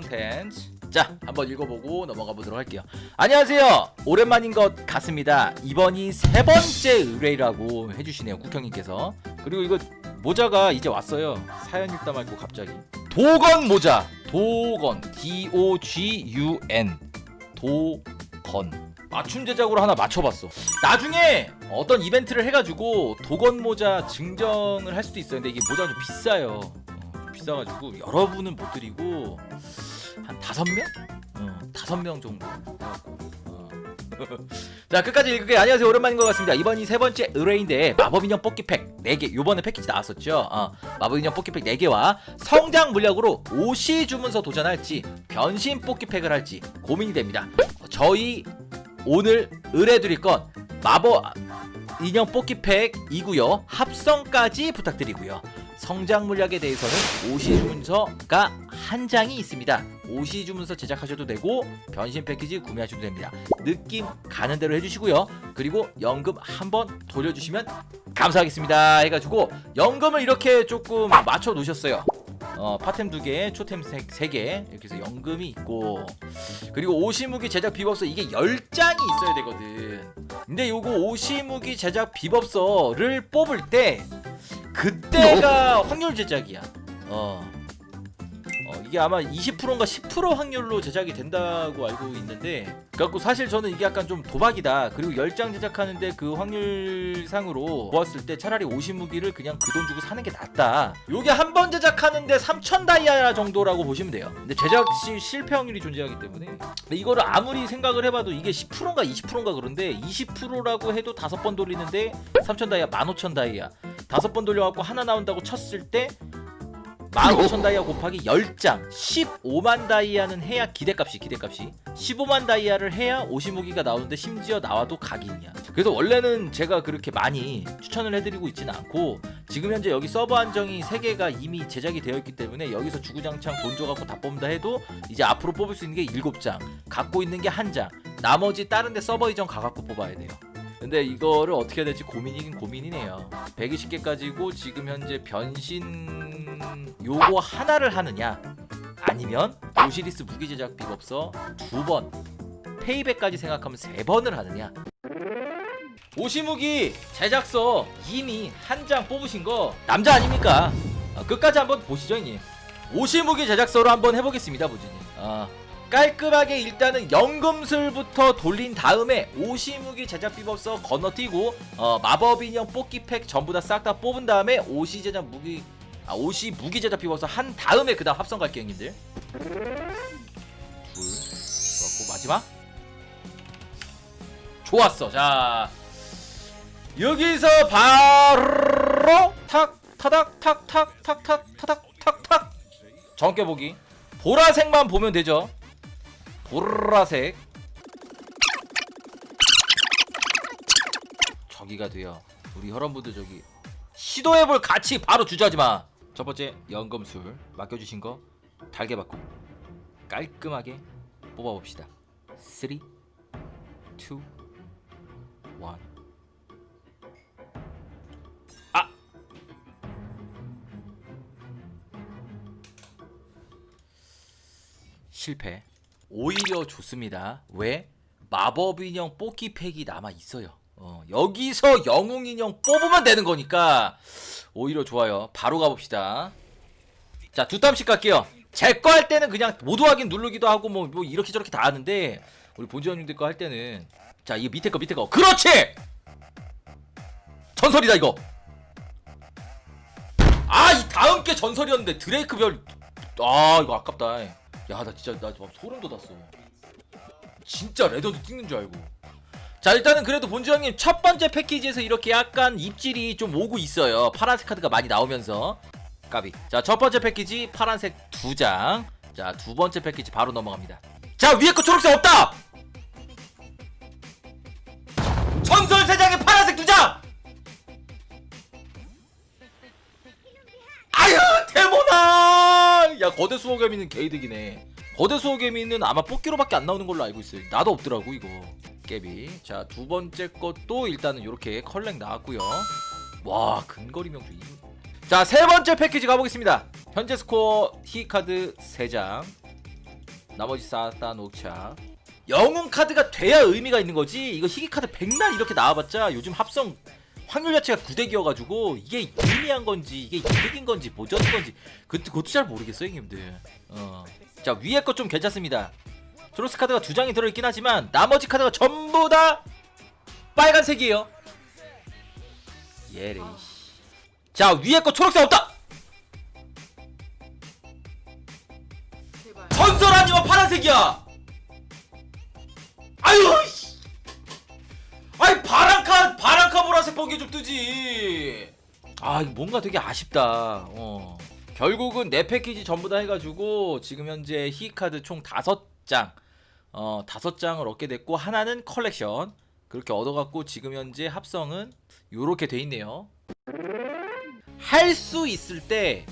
컨텐츠 자 한번 읽어보고 넘어가 보도록 할게요. 안녕하세요. 오랜만인 것 같습니다. 이번이 세 번째 의뢰라고 해주시네요 국형님께서. 그리고 이거 모자가 이제 왔어요. 사연 읽다 말고 갑자기. 도건 모자. 도건. D-O-G-U-N 도건. 맞춤 제작으로 하나 맞춰봤어. 나중에 어떤 이벤트를 해가지고 도건 모자 증정을 할 수도 있어요. 근데 이게 모자가 좀 비싸요 비싸가지고 여러분은 못 드리고 한 다섯 명? 어, 다섯 명 정도 어. 자 끝까지 읽을게요 안녕하세요. 오랜만인 것 같습니다. 이번이 세 번째 의뢰인데 마법인형 뽑기팩 4개 요번에 패키지 나왔었죠? 어, 마법인형 뽑기팩 4개와 성장 물약으로 옷이 주문서 도전할지 변신 뽑기팩을 할지 고민이 됩니다. 저희 오늘 의뢰드릴 건 마법 인형 뽑기팩이고요 합성까지 부탁드리고요 성장 물약에 대해서는 오시 주문서가 한 장이 있습니다. 오시 주문서 제작하셔도 되고 변신 패키지 구매하셔도 됩니다. 느낌 가는 대로 해주시고요. 그리고 연금 한번 돌려주시면 감사하겠습니다. 해가지고 연금을 이렇게 조금 맞춰 놓으셨어요. 어, 파템 두 개, 초템 세, 세 개, 이렇게 해서 연금이 있고, 그리고 오시무기 제작 비법서 이게 10장이 있어야 되거든. 근데 요거 오시무기 제작 비법서를 뽑을 때, 그때가 확률 제작이야. 어. 어, 이게 아마 20%인가 10% 확률로 제작이 된다고 알고 있는데 그래갖고 사실 저는 이게 약간 좀 도박이다. 그리고 10장 제작하는데 그 확률상으로 보았을 때 차라리 50무기를 그냥 그 돈 주고 사는 게 낫다. 요게 한 번 제작하는데 3000 다이아 정도라고 보시면 돼요. 근데 제작 시 실패 확률이 존재하기 때문에. 근데 이거를 아무리 생각을 해봐도 이게 10%인가 20%인가 그런데 20%라고 해도 다섯 번 돌리는데 3000 다이아 15000 다이아. 다섯 번 돌려갖고 하나 나온다고 쳤을 때 15,000 다이아 곱하기 10장 15만 다이아는 해야 기대값이 기대값이. 15만 다이아를 해야 오시무기가 나오는데 심지어 나와도 각인이야. 그래서 원래는 제가 그렇게 많이 추천을 해드리고 있지는 않고 지금 현재 여기 서버 한정이 3개가 이미 제작이 되어 있기 때문에 여기서 주구장창 돈 줘갖고 다 뽑는다 해도 이제 앞으로 뽑을 수 있는 게 7장 갖고 있는 게한 장. 나머지 다른 데 서버 이전 가갖고 뽑아야 돼요 근데 이거를 어떻게 해야 될지 고민이긴 고민이네요. 120개까지고 지금 현재 변신 요거 하나를 하느냐? 아니면 오시리스 무기 제작 비법서 두 번 페이백까지 생각하면 세 번을 하느냐? 오시무기 제작서 이미 한 장 뽑으신 거 남자 아닙니까? 어, 끝까지 한번 보시죠 형님. 오시무기 제작서로 한번 해보겠습니다 부지님. 어, 깔끔하게 일단은 연금술부터 돌린 다음에 오시무기 제작 비법서 건너뛰고 어, 마법 인형 뽑기 팩 전부 다 싹 다 뽑은 다음에 오시 제작 무기 아 오시 무기 제작 비법서 한 다음에 그 다음 합성 갈게요 형님들. 둘 좋았고 마지막. 좋았어. 자 여기서 바로 탁 타닥 탁 탁 탁 탁 타닥 탁탁. 정껴보기. 보라색만 보면 되죠 보라색. 저기가 돼요. 우리 혈원분들 저기. 시도해볼 가치 바로 주저하지마. 첫 번째 연금술. 맡겨주신 거 달게 받고 깔끔하게 뽑아봅시다. 3 2 1 아! 실패 오히려 좋습니다. 왜? 마법 인형 뽑기 팩이 남아 있어요. 어, 여기서 영웅 인형 뽑으면 되는 거니까 오히려 좋아요. 바로 가봅시다. 자 두 땀씩 갈게요. 제 거 할 때는 그냥 모두 확인 누르기도 하고 뭐, 뭐 이렇게 저렇게 다 하는데 우리 본지원님들 거 할 때는 자 이거 밑에 거 밑에 거. 그렇지! 전설이다 이거. 아 이 다음 게 전설이었는데 드레이크 별 아 이거 아깝다 야 나 진짜 나 막 소름 돋았어. 진짜 레더도 찍는 줄 알고. 자 일단은 그래도 본주 형님 첫 번째 패키지에서 이렇게 약간 입질이 좀 오고 있어요. 파란색 카드가 많이 나오면서. 까비. 자 첫 번째 패키지 파란색 두장 자 두 번째 패키지 바로 넘어갑니다. 자 위에 거 초록색 없다! 전설 세 장에 파란색 두장! 아유 대모나 야 거대 수호개미는 개이득이네. 거대 수호개미는 아마 뽑기로밖에 안 나오는 걸로 알고 있어요. 나도 없더라고 이거. 깨비 자 두 번째 것도 일단은 이렇게 컬렉 나왔고요. 와 근거리 명주 자세 번째 패키지 가보겠습니다. 현재 스코어 히카드 3장. 나머지 쌓다 놓자. 영웅 카드가 돼야 의미가 있는 거지. 이거 희귀 카드 백날 이렇게 나와봤자 요즘 합성 확률 자체가 9대기여가지고 이게 의미한 건지 이게 이득인 건지 보전인 건지 그, 그것도 잘 모르겠어요 형님들. 어. 자 위에 거좀 괜찮습니다. 트로스 카드가 두 장이 들어있긴 하지만 나머지 카드가 전부 다 빨간색이에요. 예레이. 자 위에 거 초록색 없다. 전설 아니면 파란색이야. 아유. 씨. 아이 바람카 바람카 보라색 번개 좀 뜨지. 아 뭔가 되게 아쉽다. 어. 결국은 네 패키지 전부 다 해가지고 지금 현재 히 카드 총 다섯 장, 어 다섯 장을 얻게 됐고 하나는 컬렉션 그렇게 얻어갖고 지금 현재 합성은 요렇게 돼 있네요. 할 수 있을 때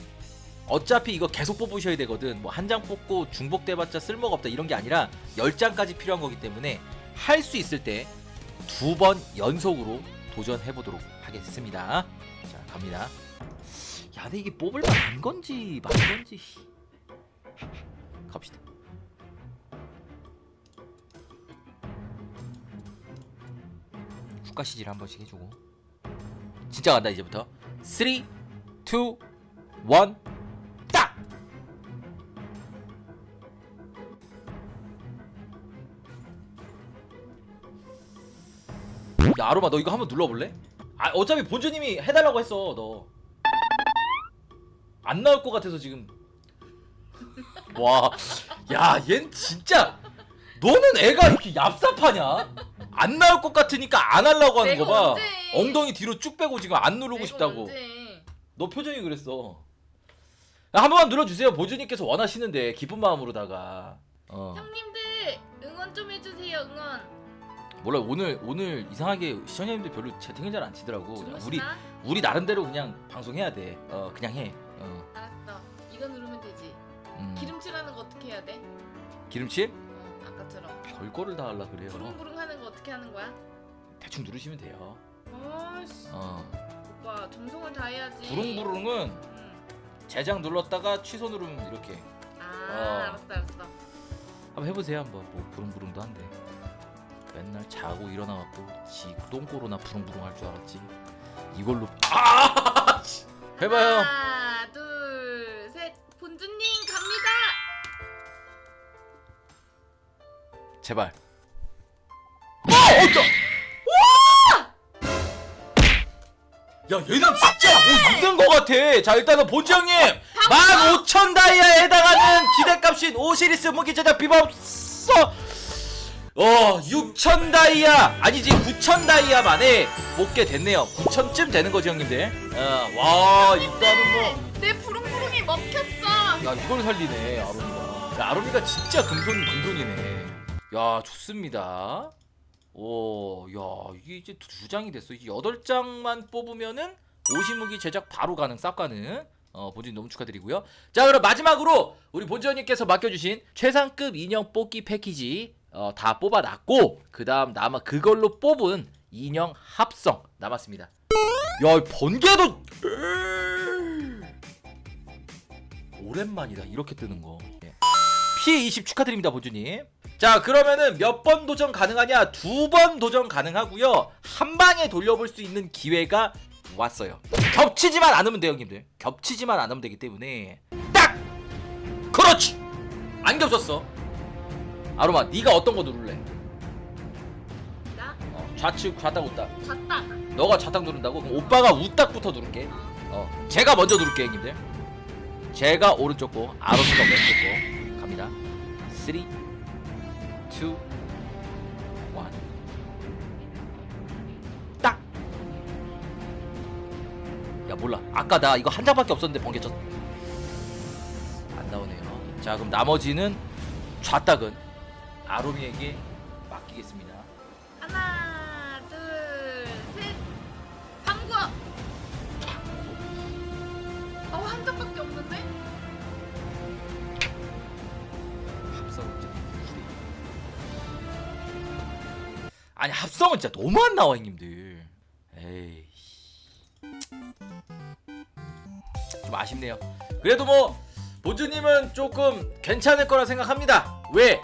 어차피 이거 계속 뽑으셔야 되거든. 뭐 한 장 뽑고 중복돼봤자 쓸모가 없다 이런 게 아니라 10장까지 필요한 거기 때문에 할 수 있을 때 두 번 연속으로 도전해 보도록 하겠습니다. 자, 갑니다. 야, 근데 이게 뽑을 만한 건지 만 건지. 갑시다. 후가 시질 한 번씩 해주고. 진짜 간다 이제부터. 3, 2, 1, 야 아로마 너 이거 한번 눌러볼래? 아 어차피 본주님이 해달라고 했어 너. 안 나올 것 같아서 지금. 와, 야, 얜 진짜. 너는 애가 이렇게 얍삽하냐? 안 나올 것 같으니까 안 하려고 하는 거 내가 봐. 언제? 엉덩이 뒤로 쭉 빼고 지금 안 누르고 싶다고. 너 표정이 그랬어. 야, 한 번만 눌러주세요. 보주님께서 원하시는데 기쁜 마음으로다가. 어. 형님들 응원 좀 해주세요 응원. 몰라 오늘 오늘 이상하게 시청자님들 별로 채팅을 잘 안 치더라고. 그냥 우리 주무시나? 우리 나름대로 그냥 방송해야 돼. 어 그냥 해. 어. 알았어. 이거 누르면 되지. 음. 기름칠하는 거 어떻게 해야 돼? 기름칠? 어, 아까처럼. 별거를 다 하려 그래요. 부릉부릉 하는 거 어떻게 하는 거야? 대충 누르시면 돼요. 어씨. 어. 오빠 정성을 다해야지. 부릉부릉은 응. 제작 눌렀다가 취소 누르면 이렇게. 아 어. 알았어 알았어. 한번 해보세요 한번. 뭐 부릉부릉도 한대. 맨날 자고 일어나갖고 지 똥꼬로나 부릉부릉 할 줄 알았지. 이걸로 아! 씨. 해봐요. 하나 둘 셋. 본주님 갑니다. 제발. 와! 어떠! 야, 얘는 진짜 뭐 있는 것 같아. 자, 일단은 본지 형님 15,000 다이아에 해당하는 기대값인 오시리스 무기 제작 비법서 어, 6,000 다이아 아니지 9,000 다이아 만에 뽑게 됐네요. 9,000쯤 되는 거지 형님들. 어, 와, 일단은 뭐. 내 부릉부릉이 먹혔어. 야 이걸 살리네 아로미가 야 아로미가 진짜 금손 금손이네 야 좋습니다 오야 이게 이제 두 장이 됐어 이제 여덟 장만 뽑으면은 오시무기 제작 바로 가능 쌉 가능 어 본진 너무 축하드리고요 자 그럼 마지막으로 우리 본지원님께서 맡겨주신 최상급 인형 뽑기 패키지 어, 다 뽑아놨고 그 다음 남아 그걸로 뽑은 인형 합성 남았습니다. 야 번개도! 오랜만이다. 이렇게 뜨는 거. 예. 피해 20 축하드립니다 보주님. 자 그러면은 몇 번 도전 가능하냐? 두 번 도전 가능하고요. 한 방에 돌려볼 수 있는 기회가 왔어요. 겹치지만 않으면 돼요 형님들. 겹치지만 않으면 되기 때문에. 딱! 그렇지! 안 겹쳤어 아로마 네가 어떤 거 누를래 나 어, 좌측 좌딱 우딱 잤다. 너가 좌딱 누른다고 그럼 오빠가 우딱부터 누를게 어, 제가 먼저 누를게요, 형님들. 제가 오른쪽 거, 아로미가 왼쪽 거 갑니다. 3, 2, 1. 딱. 야 몰라. 아까 나 이거 한 장밖에 없었는데 번개 쳤. 안 나오네요. 자 그럼 나머지는 좌딱은 아로미에게 맡기겠습니다. 하나 둘 셋 방구. 어한 장밖에 없는데? 합성은 진짜 아니 합성은 진짜 너무 안 나와 형님들 에이 좀 아쉽네요 그래도 뭐 보주님은 조금 괜찮을 거라 생각합니다 왜?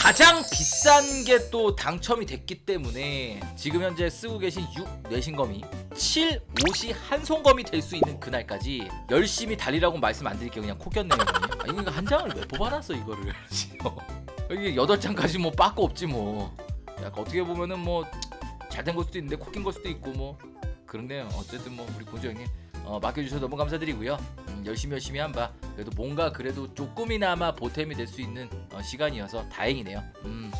가장 비싼 게 또 당첨이 됐기 때문에 지금 현재 쓰고 계신 6 뇌신검이 7 5이 한송검이 될 수 있는 그날까지 열심히 달리라고 말씀 안 드릴게요. 그냥 코꼈네요 아니 그러니까 한 장을 왜 뽑아놨어 이거를? 여기 8장까지 뭐 빠꾸 없지 뭐. 약간 어떻게 보면은 뭐 잘 된 걸 수도 있는데 코낀 걸 수도 있고 뭐 그런데요. 어쨌든 뭐 우리 본주 형님 어, 맡겨주셔서 너무 감사드리고요. 음, 열심히 열심히 한 바. 그래도 뭔가 그래도 조금이나마 보탬이 될 수 있는 어, 시간이어서 다행이네요. 음.